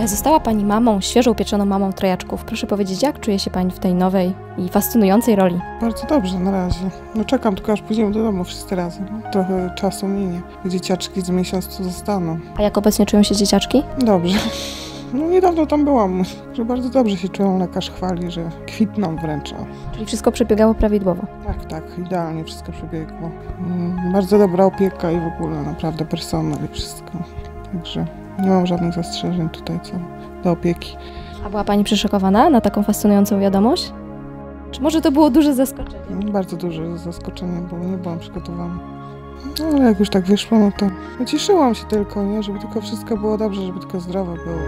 E, Została Pani mamą, świeżo upieczoną mamą trojaczków. Proszę powiedzieć, jak czuje się Pani w tej nowej i fascynującej roli? Bardzo dobrze na razie. No czekam tylko aż pójdziemy do domu wszyscy razem. Trochę czasu minie. Dzieciaczki z miesiąc tu zostaną. A jak obecnie czują się dzieciaczki? Dobrze. No niedawno tam byłam, że bardzo dobrze się czują. Lekarz chwali, że kwitną wręcz. Czyli wszystko przebiegało prawidłowo. Tak, tak, idealnie wszystko przebiegło. Mm, Bardzo dobra opieka i w ogóle naprawdę personel i wszystko. Także nie mam żadnych zastrzeżeń tutaj co do opieki. A była Pani przeszokowana na taką fascynującą wiadomość? Czy może to było duże zaskoczenie? No, Bardzo duże zaskoczenie, bo nie byłam przygotowana. No ale jak już tak wyszło, no to cieszyłam się tylko, nie? Żeby tylko wszystko było dobrze, żeby tylko zdrowo było.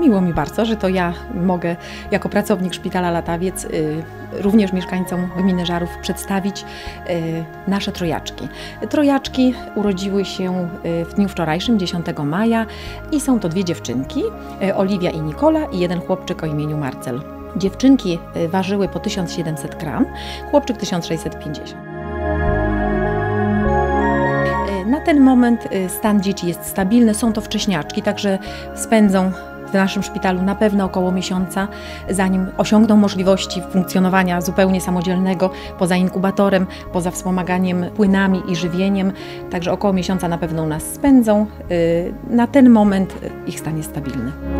Miło mi bardzo, że to ja mogę jako pracownik Szpitala Latawiec y, również mieszkańcom gminy Żarów przedstawić y, nasze trojaczki. Trojaczki urodziły się y, w dniu wczorajszym, 10 maja i są to dwie dziewczynki, Oliwia i Nikola i jeden chłopczyk o imieniu Marcel. Dziewczynki ważyły po 1700 gram, chłopczyk 1650. Y, Na ten moment stan dzieci jest stabilny, są to wcześniaczki, także spędzą w naszym szpitalu na pewno około miesiąca, zanim osiągną możliwości funkcjonowania zupełnie samodzielnego poza inkubatorem, poza wspomaganiem płynami i żywieniem. Także około miesiąca na pewno u nas spędzą. Y, Na ten moment ich stan jest stabilny.